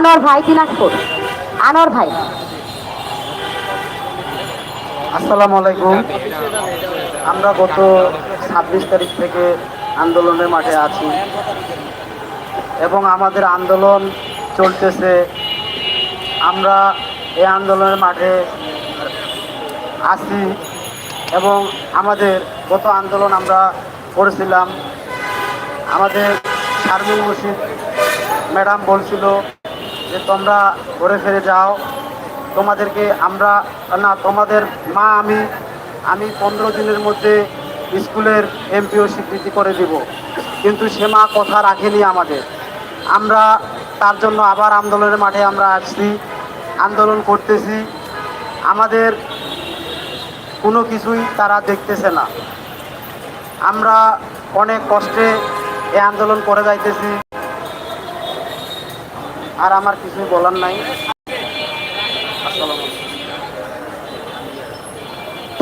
আনোয়ার ভাই, দিনাজপুর। আনোয়ার ভাই। আসসালামু আলাইকুম। আমরা গত ছাব্বিশ তারিখ থেকে আন্দোলনের মাঠে আছি এবং আমাদের আন্দোলন চলতেছে। আমরা এই আন্দোলনের মাঠে আছি এবং আমাদের গত আন্দোলন আমরা করেছিলাম। আমাদের শারমিন মুর্শিদ ম্যাডাম বলছিল যে তোমরা ঘুরে ফিরে যাও। তোমাদেরকে আমরা, না, তোমাদের মা, আমি আমি পনেরো দিনের মধ্যে স্কুলের এমপিও স্বীকৃতি করে দিব। কিন্তু সে মা কথা রাখেনি আমাদের। আমরা তার জন্য আবার আন্দোলনের মাঠে আমরা আসছি, আন্দোলন করতেছি। আমাদের কোনো কিছুই তারা দেখতেছে না। আমরা অনেক কষ্টে এই আন্দোলন করে যাইতেছি। আর আমার কিছুই বলার নাই।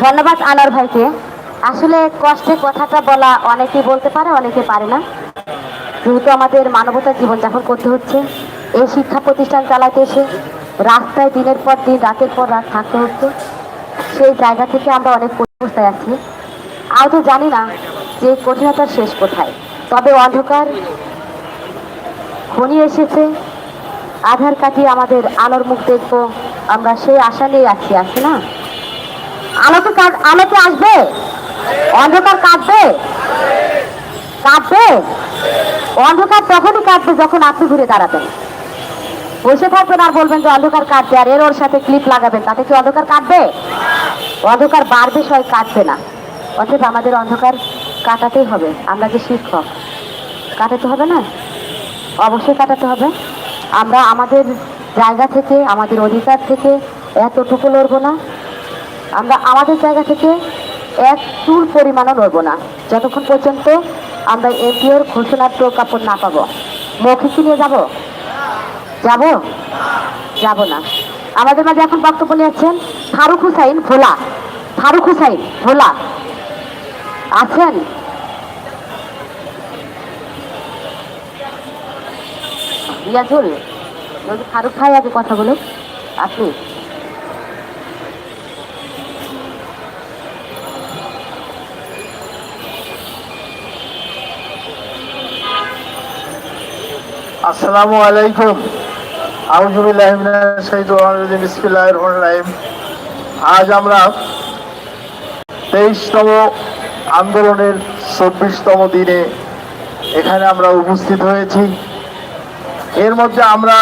ধন্যবাদ আনার ভাইকে। আসলে কষ্টে কথাটা বলা অনেকে বলতে পারে, অনেকে পারে না। যেহেতু আমাদের মানবতার জীবনযাপন করতে হচ্ছে, এই শিক্ষা প্রতিষ্ঠান চালাতে এসে রাস্তায় দিনের পর দিন, রাতের পর রাত থাকতে হচ্ছে। সেই জায়গা থেকে আমরা অনেক অবস্থায় আছি। আজও জানি না যে কঠিনতার শেষ কোথায়। তবে অন্ধকার ঘনিয়ে এসেছে আধার কাটিয়ে আমাদের আলোর মুখ দেখব। আমরা সেই আশা নিয়ে আছি আছি না? আলোকে কাট আলোকে আসবে? অন্ধকার কাটবে কাটবে অন্ধকার তখনই কাটবে যখন আপনি ঘুরে দাঁড়াবেন। বসে থাকবেন আর বলবেন যে অন্ধকার কাটবে আর এর ওর সাথে ক্লিপ লাগাবেন, তাতে কি অন্ধকার কাটবে অন্ধকার বাড়বে, সবাই কাটবে না। অর্থাৎ আমাদের অন্ধকার কাটাতেই হবে। আমরা যে শিক্ষক, কাটাতে হবে না? অবশ্যই কাটাতে হবে। আমরা আমাদের জায়গা থেকে, আমাদের অধিকার থেকে এতটুকু লড়বো না। আমরা আমাদের জায়গা থেকে এক চুল পরিমাণও লড়বো না। যতক্ষণ পর্যন্ত আমরা এমপিওর ঘোষণার প্রজ্ঞাপন না পাবো। মৌখিক নিয়ে যাব? যাব? যাব না। আমাদের মাঝে এখন বক্তব্য নিয়েছেন ফারুক হুসাইন ভোলা। ফারুক হুসাইন ভোলা। আছেন? রিয়াজুল যদি ফারুক ভাই আগে কথা বলে আপনি? আসসালামু আলাইকুম। আজ আমরা তেইশতম আন্দোলনের চব্বিশতম দিনে এখানে আমরা উপস্থিত হয়েছি। এর মধ্যে আমরা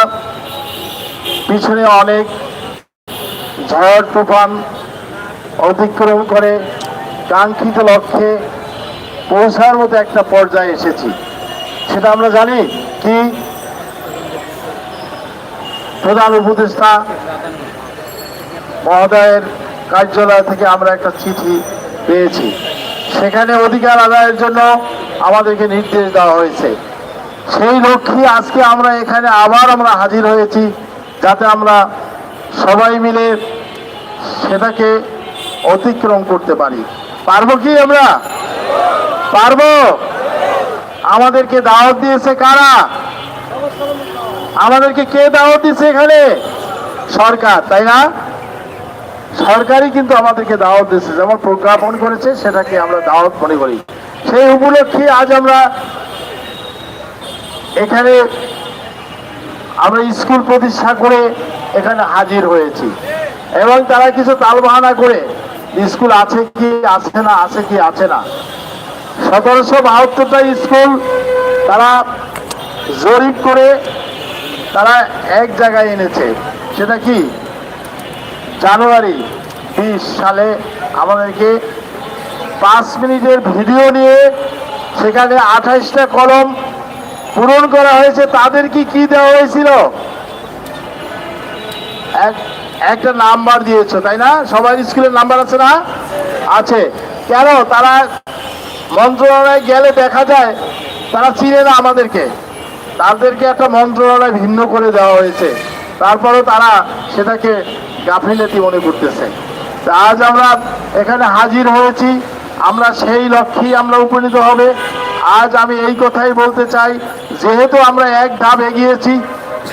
পিছনে অনেক ঝড়, তুফান অতিক্রম করে কাঙ্ক্ষিত লক্ষ্যে পৌঁছার মতো একটা পর্যায়ে এসেছি। সেটা আমরা জানি কি? প্রধান উপদেষ্টা মহোদয়ের কার্যালয় থেকে আমরা একটা চিঠি পেয়েছি। সেখানে অধিকার আদায়ের জন্য আমাদেরকে নির্দেশ দেওয়া হয়েছে। সেই লক্ষ্যে আজকে আমরা এখানে আবার আমরা হাজির হয়েছি, যাতে আমরা সবাই মিলে সেটাকে অতিক্রম করতে পারি। পারব কি আমরা? পারব। আমাদেরকে দাওয়াত দিয়েছে কারা? আমাদেরকে কে দাওয়াত দিচ্ছে এখানে? সরকার, তাই না? সরকারই কিন্তু আমাদেরকে দাওয়াত দিচ্ছে যেমন প্রজ্ঞাপন করেছে, সেটাকে আমরা দাওয়াত মনে করি। সেই উপলক্ষে আজ আমরা এখানে আমরা স্কুল প্রতিষ্ঠা করে এখানে হাজির হয়েছি। এবং তারা কিছু তালবাহানা করে, স্কুল আছে কি, আছে না, আছে কি, আছে না। সতেরোশো বাহাত্তরটা স্কুল তারা জরিপ করে তারা এক জায়গায় এনেছে। সেটা কি? জানুয়ারি বিশ সালে আমাদেরকে পাঁচ মিনিটের ভিডিও নিয়ে সেখানে আঠাইশটা কলম পূরণ করা হয়েছে, তাদের কি কি দেওয়া হয়েছিল? এক- একটা নাম্বার দিয়েছ, তাই না? সবাই স্কুলের নাম্বার আছে না? আছে। কেন? তারা মন্ত্রণালয়ে গেলে দেখা যায়, তারা চিনে না আমাদেরকে। তাদেরকে একটা মন্ত্রণালয় ভিন্ন করে দেওয়া হয়েছে। তারপরেও তারা সেটাকে গাফিলতি মনে করতেছে। আজ আমরা এখানে হাজির হয়েছি। আমরা সেই লক্ষ্যেই আমরা উপনীত হবে। আজ আমি এই কথাই বলতে চাই, যেহেতু আমরা এক ধাপ এগিয়েছি,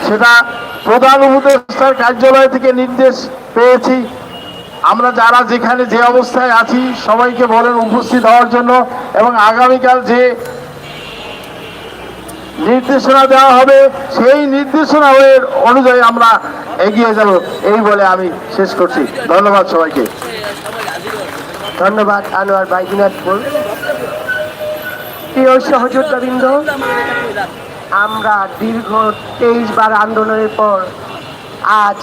সেটা প্রধান উপদেষ্টার কার্যালয় থেকে নির্দেশ পেয়েছি। আমরা যারা যেখানে যে অবস্থায় আছি, সবাইকে বলেন উপস্থিত হওয়ার জন্য এবং আগামীকাল যে নির্দেশনা দেওয়া হবে, সেই নির্দেশনা অনুযায়ী আমরা এগিয়ে যাব। এই বলে আমি শেষ করছি। ধন্যবাদ সবাইকে। ধন্যবাদ, আনোয়ার ভাই দিনাজপুর প্রিয় সহযোদ্ধাবৃন্দ, আমরা দীর্ঘ তেইশ বার আন্দোলনের পর আজ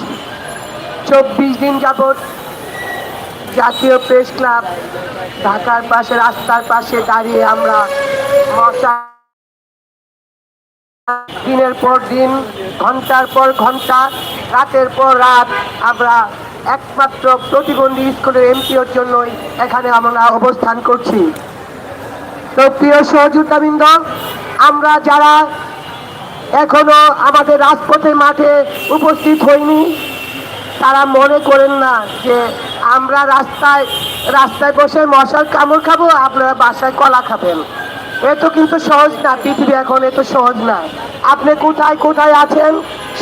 চব্বিশ দিন যাবৎ জাতীয় প্রেস ক্লাব ঢাকার পাশে, রাস্তার পাশে দাঁড়িয়ে আমরা মশা দিনের পর দিন, ঘণ্টার পর ঘণ্টা, রাতের পর রাত আমরা একমাত্র প্রতিবন্ধী স্কুলের এমপিওর জন্যই এখানে আমরা অবস্থান করছি। তো প্রিয় সহযোগিতাবৃন্দ আমরা যারা এখনও আমাদের রাজপথের মাঠে উপস্থিত হইনি, তারা মনে করেন না যে আমরা রাস্তায় রাস্তায় বসে মশার কামড় খাব, আপনারা বাসায় কলা খাবেন। এ তো কিন্তু সহজ না, পৃথিবী এখন এত সহজ না। আপনি কোথায় কোথায় আছেন,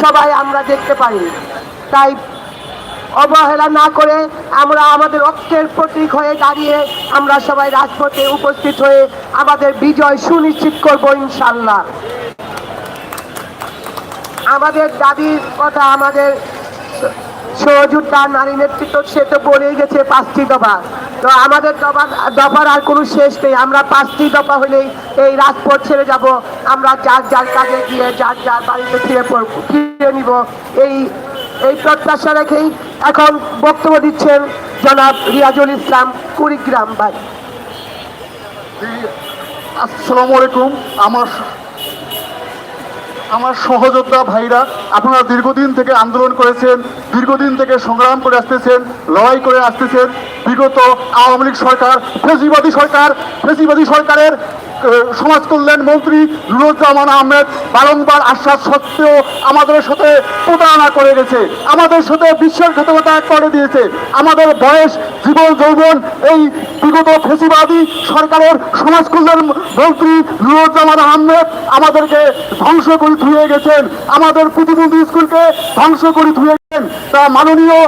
সবাই আমরা দেখতে পারি। তাই অবহেলা না করে আমরা আমাদের ঐক্যের প্রতীক হয়ে দাঁড়িয়ে আমরা সবাই রাজপথে উপস্থিত হয়ে আমাদের বিজয় সুনিশ্চিত করব ইনশাল্লাহ আমাদের দাবির কথা আমাদের সহযোদ্ধা নারী নেতৃত্ব, সে তো বলেই গেছে পাঁচটি দফা। তো আমাদের দফা, দফার আর কোনো শেষ নেই। আমরা পাঁচটি দফা হলেই এই রাজপথ ছেড়ে যাব। আমরা যার যার কাজে গিয়ে, যার যার বাড়িতে ফিরে ফিরে নিব। এই এই প্রত্যাশা রেখেই এখন বক্তব্য দিচ্ছেন জনাব রিয়াজুল ইসলাম কুড়িগ্রাম ভাই আসসালামু আলাইকুম। আমার আমার সহযোদ্ধা ভাইরা, আপনারা দীর্ঘদিন থেকে আন্দোলন করেছেন, দীর্ঘদিন থেকে সংগ্রাম করে আসতেছেন, লড়াই করে আসতেছেন। বিগত আওয়ামী লীগ সরকার, ফেসিবাদী সরকার, ফেসিবাদী সরকারের সমাজ কল্যাণ মন্ত্রী নুরুজ্জামান আহমেদ বারংবার আশ্বাস সত্ত্বেও আমাদের সাথে প্রতারণা করে গেছে। আমাদের সাথে বিশ্বাসঘাতকতা করে দিয়েছে। আমাদের বয়স, জীবন, যৌবন, এই বিগত ফেসিবাদী সরকারের সমাজ কল্যাণ মন্ত্রী নুরুজ্জামান আহমেদ আমাদেরকে ধ্বংস করে ধুয়ে গেছেন। আমাদের প্রতিবন্ধী স্কুলকে ধ্বংস করে ধুয়ে গেছেন। তা মাননীয়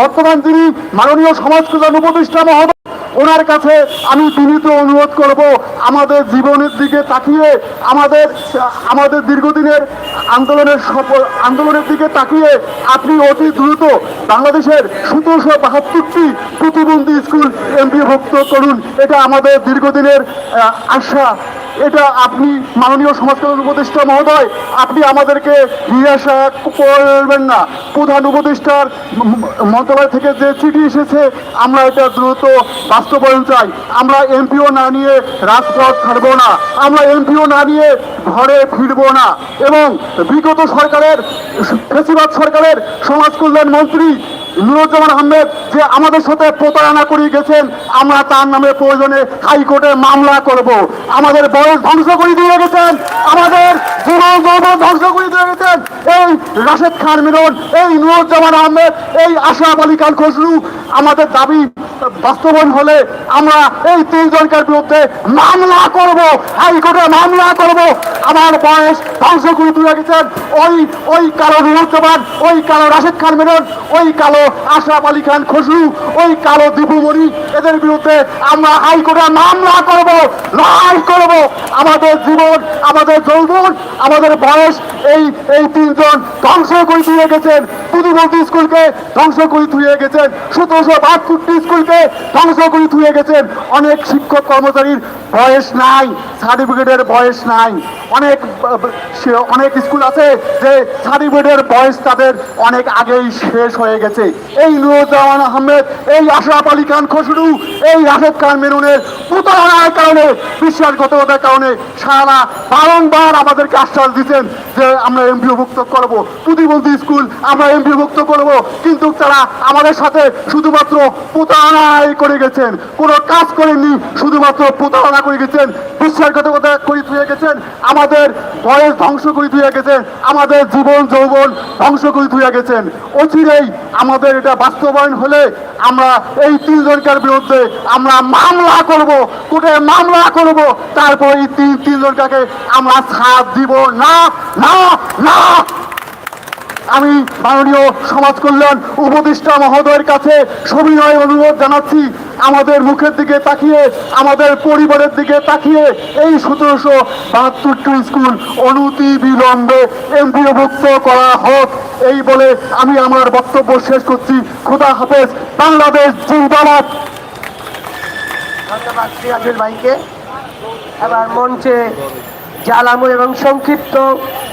বর্তমান যিনি মাননীয় সমাজ কল্যাণ উপদেষ্টা মহোদয় ওনার কাছে আমি বিনীত অনুরোধ করব, আমাদের জীবনের দিকে তাকিয়ে, আমাদের আমাদের দীর্ঘদিনের আন্দোলনের সফল, আন্দোলনের দিকে তাকিয়ে আপনি অতি দ্রুত বাংলাদেশের সতেরোশো বাহাত্তরটি প্রতিবন্ধী স্কুল এমপিভুক্ত করুন। এটা আমাদের দীর্ঘদিনের আশা। এটা আপনি মাননীয় সমাজ কল্যাণ উপদেষ্টা মহোদয়, আপনি আমাদেরকে নিরাশা করবেন না। প্রধান উপদেষ্টার মন্ত্রণালয় থেকে যে চিঠি এসেছে, আমরা এটা দ্রুত বাস্তবায়ন চাই। আমরা এমপিও না নিয়ে রাজপথ ছাড়বো না। আমরা এমপিও না নিয়ে ঘরে ফিরবো না। এবং বিগত সরকারের, ফেসিবাদ সরকারের সমাজ কল্যাণ মন্ত্রী নুরুজ্জামান আহমেদ যে আমাদের সাথে প্রতারণা করিয়ে গেছেন, আমরা তার নামে প্রয়োজনে হাইকোর্টে মামলা করব। আমাদের বয়স ধ্বংস করে দিয়ে গেছেন, আমাদের জীবন যৌবন ধ্বংস করে দিয়ে গেছেন। এই রাশেদ খান মিলন, এই নুরুজ্জামান আহমেদ, এই আশা আলী খান খসরু আমাদের দাবি বাস্তবায়ন হলে আমরা এই তিনজনকার বিরুদ্ধে মামলা করব। হাইকোর্টে মামলা করব। আমার বয়স ধ্বংস করে তুলে গেছেন ওই ওই কালো নুরুজ্জামান ওই কালো রাশেদ খান মেনন, ওই কালো আশরাফ আলী খান খসরু, ওই কালো দীপুমণি এদের বিরুদ্ধে আমরা হাইকোর্টে মামলা করব, লড়াই করব। আমাদের জীবন, আমাদের যৌবন, আমাদের বয়স, এই এই তিনজন ধ্বংস করে তুলে গেছেন। প্রতিবন্ধী স্কুলকে ধ্বংস করে তুলে গেছেন। অনেক শিক্ষক কর্মচারীর বয়স নাই, সার্টিফিকেটের বয়স নাই। অনেক অনেক স্কুল আছে যে সার্টিফিকেটের বয়স তাদের অনেক আগেই শেষ হয়ে গেছে। এই নুরুজ্জামান আহমেদ, এই আশরাফ আলী খান খসরু এই রাশেদ খান মেনুনের প্রতারণার কারণে, বিশ্বাসঘাতকতার কারণে সারা বারংবার আমাদেরকে আশ্বাস দিচ্ছেন যে আমরা এমপিওভুক্ত করব। প্রতিবন্ধী স্কুল আমরা এমপিওভুক্ত করব, কিন্তু তারা আমাদের সাথে শুধুমাত্র প্রতারণাই করে গেছেন। কোনো কাজ করেননি, শুধুমাত্র প্রতারণা করে গেছেন, বিশ্বাসঘাতকতা করে ধুয়ে গেছেন, আমাদের বয়স ধ্বংস করে ধুয়ে গেছেন, আমাদের জীবন যৌবন ধ্বংস করে ধুয়ে গেছেন। অচিরেই আমাদের এটা বাস্তবায়ন হলে আমরা এই তিনজনকার বিরুদ্ধে আমরা মামলা করব কোর্টে মামলা করব, তারপর এই তিন তিনজনকাকে আমরা ছাড় দিব। না না না। আমি মাননীয় সমাজ কল্যাণ উপদেষ্টা মহোদয়ের কাছে সবিনয় অনুরোধ জানাচ্ছি। আমাদের মুখের দিকে তাকিয়ে, আমাদের পরিবারের দিকে তাকিয়ে এই সতেরোশো বাহাত্তরটি স্কুল অনতি বিলম্বে এমপিওভুক্ত করা হোক। এই বলে আমি আমার বক্তব্য শেষ করছি। খোদা হাফেজ। বাংলাদেশ জিন্দাবাদ। ধন্যবাদ মঞ্চে জালামু এবং সংক্ষিপ্ত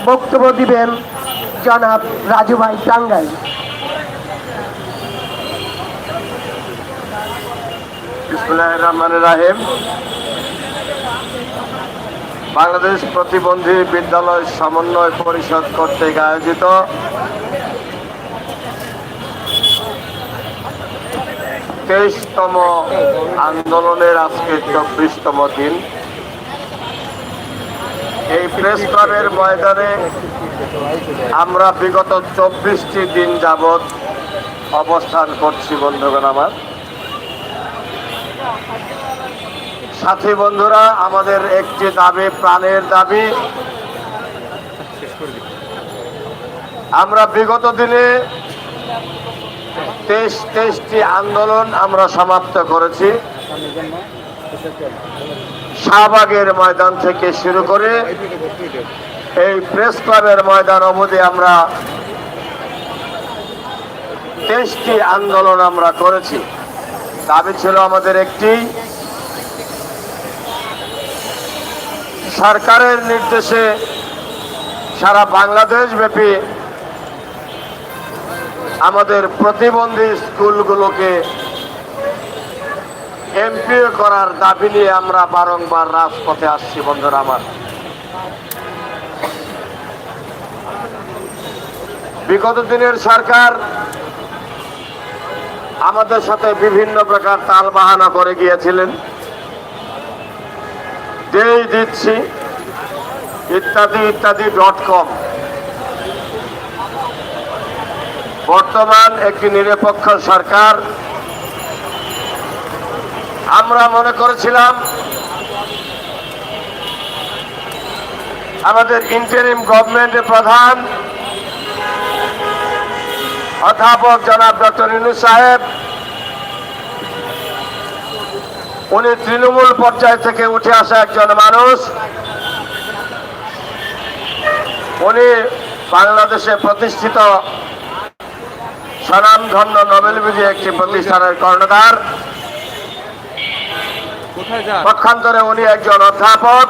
বক্তব্য দিবেন জনাব রাজু ভাই টাঙ্গাই রহমান রাহিম। বাংলাদেশ প্রতিবন্ধী বিদ্যালয় সমন্বয় পরিষদ কর্তৃক আয়োজিত তেইশতম আন্দোলনের আজকে চব্বিশতম দিন। এই প্রেস ক্লাবের ময়দানে আমরা বিগত চব্বিশটি দিন যাবৎ অবস্থান করছি, বন্ধুগণ আমার। সাথী বন্ধুরা, আমাদের একটি দাবি, প্রাণের দাবি। আমরা বিগত দিনে তেইশ তেইশটি আন্দোলন আমরা সমাপ্ত করেছি। শাহবাগের ময়দান থেকে শুরু করে এই প্রেস ক্লাবের ময়দান অবধি আমরা তেইশটি আন্দোলন আমরা করেছি। দাবি ছিল আমাদের একটি সরকারের নির্দেশে সারা বাংলাদেশ ব্যাপী আমাদের প্রতিবন্ধী স্কুলগুলোকে এমপিও করার দাবি নিয়ে আমরা বারংবার রাজপথে আসছি, বন্ধুরা আমার। বিগত দিনের সরকার আমাদের সাথে বিভিন্ন প্রকার তাল বাহানা করে গিয়েছিলেন। দেই দিচ্ছি, ইত্যাদি ইত্যাদি ডট কম। বর্তমান একটি নিরপেক্ষ সরকার। আমরা মনে করেছিলাম, আমাদের ইন্টারিম গভর্নমেন্টের প্রধান অধ্যাপক জনাব ডক্টর ইনু সাহেব, উনি তৃণমূল পর্যায় থেকে উঠে আসা একজন মানুষ। উনি বাংলাদেশে প্রতিষ্ঠিত স্বনামধন্য নোবেল বিজয়ী একটি প্রতিষ্ঠানের কর্ণধার। পক্ষান্তরে উনি একজন অধ্যাপক।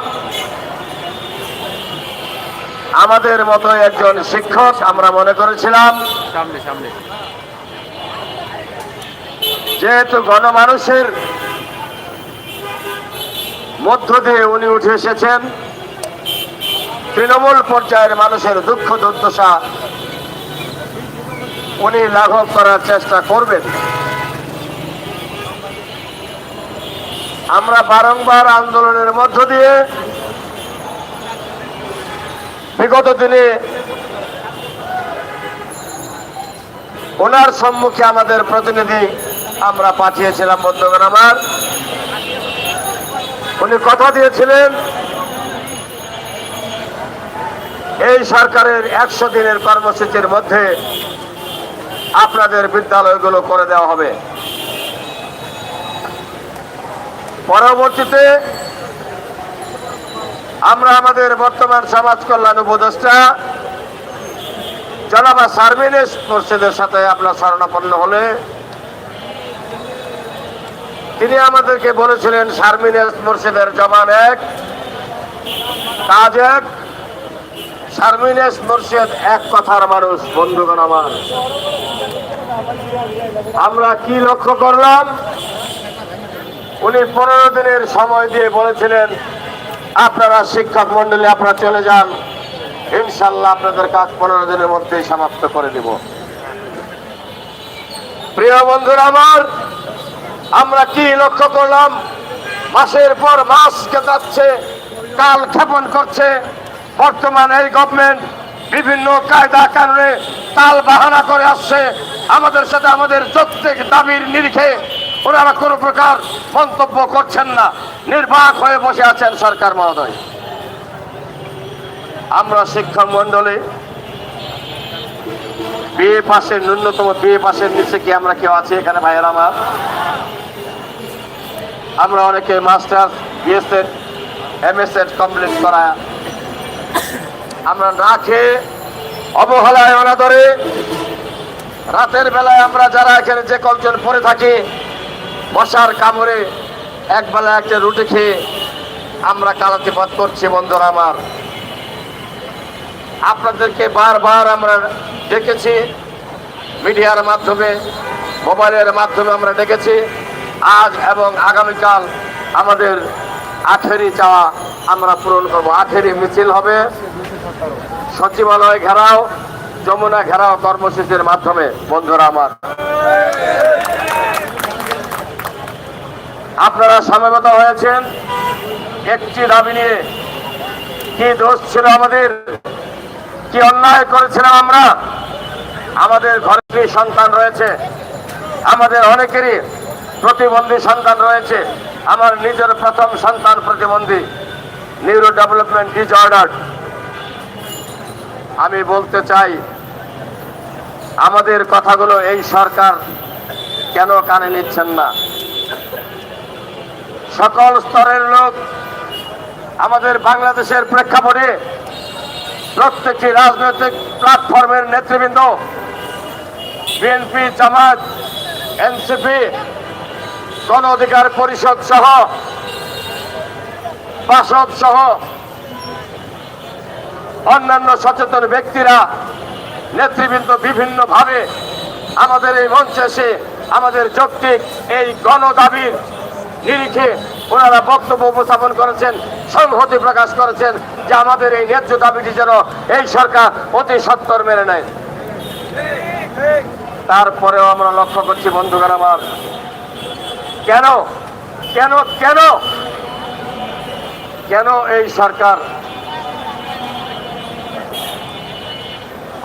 আমাদের মতো একজন শিক্ষক আমরা মনে করেছিলাম। যেহেতু গণমানুষের মধ্য দিয়ে উনি উঠে এসেছেন তৃণমূল পর্যায়ের মানুষের দুঃখ দুর্দশা উনি লাঘব করার চেষ্টা করবেন। আমরা বারংবার আন্দোলনের মধ্য দিয়ে বিগত দিনে ওনার সম্মুখে আমাদের প্রতিনিধি আমরা পাঠিয়েছিলাম, বন্ধুগণ আমার। উনি কথা দিয়েছিলেন, এই সরকারের একশো দিনের কর্মসূচির মধ্যে আপনাদের বিদ্যালয়গুলো করে দেওয়া হবে। পরবর্তীতে আমরা আমাদের বর্তমান সমাজ কল্যাণ উপদেষ্টা জনাবা সার্ভিনেস পরিষদের সাথে আপনার শরণাপন্ন হলে তিনি আমাদেরকে বলেছিলেন সার্মিনেস মুর্শিদের জবান এক, কাজ এক সার্মিনেস মুর্শিদ এক কথার মানুষ, বন্ধুগণ আমার। আমরা কি লক্ষ্য করলাম? উনি পনেরো দিনের সময় দিয়ে বলেছিলেন, আপনারা শিক্ষক মন্ডলী আপনারা চলে যান। ইনশাল্লাহ আপনাদের কাজ পনেরো দিনের মধ্যেই সমাপ্ত করে দিব। প্রিয় বন্ধুরা আমার, আমরা কি লক্ষ্য করলাম? মাসের পর মাস যাচ্ছে কাল ক্ষেপণ করছে। বর্তমান এই গভর্নমেন্ট বিভিন্ন কায়দা কারণে তাল বাহানা করে আসছে। আমাদের সাথে আমাদের প্রত্যেক দাবির নিরিখে ওনারা কোনো প্রকার মন্তব্য করছেন না। নির্বাক হয়ে বসে আছেন সরকার মহোদয়। আমরা শিক্ষক মন্ডলী বিএ পাশের, ন্যূনতম বিএ পাশের নিচে কি আমরা কেউ আছি এখানে, ভাইয়ের আমার? আমরা অনেকে master BSEd M S Ed complete করা আমরা না খেয়ে অবহেলায় অনাদরে রাতের বেলায় আমরা যারা এখানে যে কয়েকজন পড়ে থাকি, মশার কামড়ে একবেলা একটা রুটি খেয়ে আমরা কালাতিপাত করছি, বন্ধুরা আমার। আপনাদেরকে বারবার আমরা ডেকেছি, মিডিয়ার মাধ্যমে, মোবাইলের মাধ্যমে আমরা ডেকেছি। আজ এবং আগামীকাল আমাদের আঠেরি চাওয়া আমরা পূরণ করব। আঠেরি মিছিল হবে। সচিবালয় ঘেরাও, যমুনা ঘেরাও কর্মসূচির মাধ্যমে, বন্ধুরা আমার। আপনারা সমবেত হয়েছেন। একটি দাবি নিয়ে কি দোষ ছিল আমাদের? কি অন্যায় করেছিলাম আমরা? আমাদের ঘরে সন্তান রয়েছে। আমাদের অনেকেরই প্রতিবন্ধী সন্তান রয়েছে। আমার নিজের প্রথম সন্তান প্রতিবন্ধী নিউরো ডেভেলপমেন্ট ডিসঅর্ডার আমি বলতে চাই, আমাদের কথাগুলো এই সরকার কেন কানে নিচ্ছেন না? সকল স্তরের লোক আমাদের বাংলাদেশের প্রেক্ষাপটে প্রত্যেকটি রাজনৈতিক প্ল্যাটফর্মের নেতৃবৃন্দ, বিএনপি, জামাত, এনসিপি, গণ অধিকার পরিষদ সহ, বাসদ সহ অন্যান্য সচেতন ব্যক্তিরা, নেতৃবৃন্দ বিভিন্নভাবে আমাদের এই মঞ্চে এসে আমাদের যৌক্তিক এই গণ দাবির নিরিখে ওনারা বক্তব্য উপস্থাপন করেছেন, সংহতি প্রকাশ করেছেন যে আমাদের এই ন্যায্য দাবিটি যেন এই সরকার অতি সত্তর মেনে নেয়। তারপরেও আমরা লক্ষ্য করছি, বন্ধুগণ আমার, কেন কেন কেন কেন এই সরকার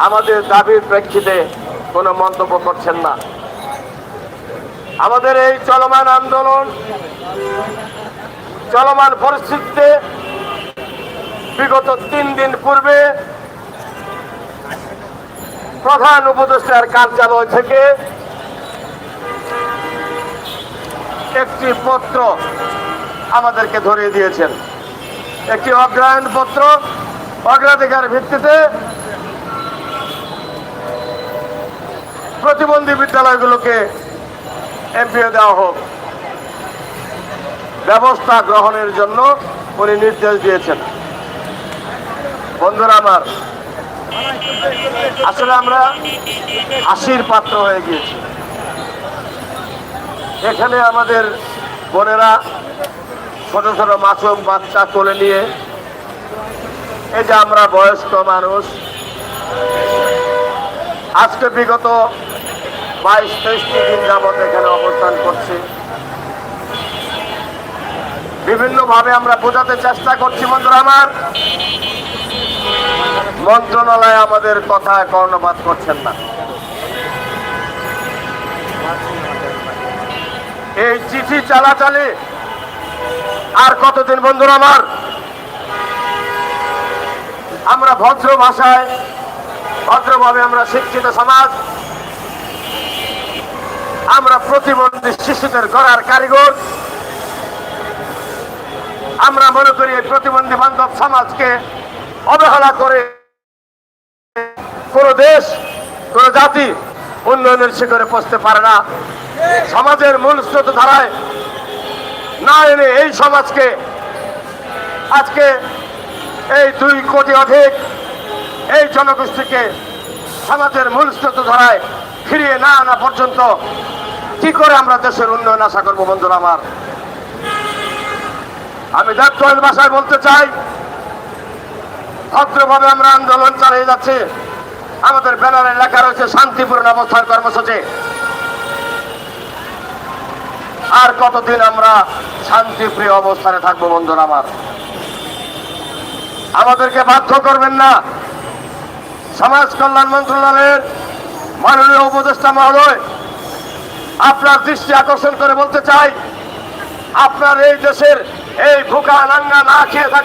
আমাদের দাবির প্রেক্ষিতে কোনো মন্তব্য করছেন না। আমাদের এই চলমান আন্দোলন, চলমান পরিস্থিতিতে বিগত তিন দিন পূর্বে প্রধান উপদেষ্টার কার্যালয় থেকে একটি পত্র আমাদেরকে ধরিয়ে দিয়েছেন। একটি অগ্রায়ণ পত্র অগ্রাধিকার ভিত্তিতে প্রতিবন্ধী বিদ্যালয়গুলোকে এমপিও দেওয়া হোক। ব্যবস্থা গ্রহণের জন্য উনি নির্দেশ দিয়েছেন। বন্ধুরা আমার, আসলে আমরা হাসির পাত্র হয়ে গিয়েছি। এখানে আমাদের বোনেরা ছোট ছোট মাসুম বাচ্চা কোলে নিয়ে, এই যে আমরা বয়স্ক মানুষ, আজকে বিগত বাইশ তেইশটি দিন যাবৎ এখানে অবস্থান করছি। বিভিন্নভাবে আমরা বোঝাতে চেষ্টা করছি, বন্ধুরা আমার। মন্ত্রণালয় আমাদের কথা কর্ণপাত করছেন না। এই চিঠি চালাচালি আর কতদিন, বন্ধুরা আমার? আমরা ভদ্র ভাষায়, ভদ্রভাবে আমরা শিক্ষিত সমাজ আমরা প্রতিবন্ধী শিশুদের গড়ার কারিগর। আমরা মনে করি এই প্রতিবন্ধী বান্ধব সমাজকে অবহেলা করে কোন দেশ, কোন জাতি উন্নয়নের শিখরে পৌঁছতে পারে না। সমাজের মূল স্রোত ধারায় না এনে এই সমাজকে আজকে এই দুই কোটি অধিক এই জনগোষ্ঠীকে সমাজের মূল স্রোত ধারায় ফিরিয়ে না আনা পর্যন্ত কি করে আমরা দেশের উন্নয়ন আশা করব, বন্ধুরা আমার? আমি দায়িত্বহীন ভাষায় বলতে চাই, ভদ্রভাবে আমরা আন্দোলন চালিয়ে যাচ্ছি। আমাদের ব্যানারে লেখা রয়েছে, শান্তিপূর্ণ অবস্থান কর্মসূচি। আর কতদিন আমরা শান্তিপ্রিয় অবস্থানে থাকব, বন্ধুরা আমার? আমাদেরকে বাধ্য করবেন না। সমাজ কল্যাণ মন্ত্রণালয়ের মাননীয় উপদেষ্টা মহোদয় আপনার দৃষ্টি আকর্ষণ করে বলতে চাই আপনার এই দেশের এই ভুকা নাঙ্গা না খেয়ে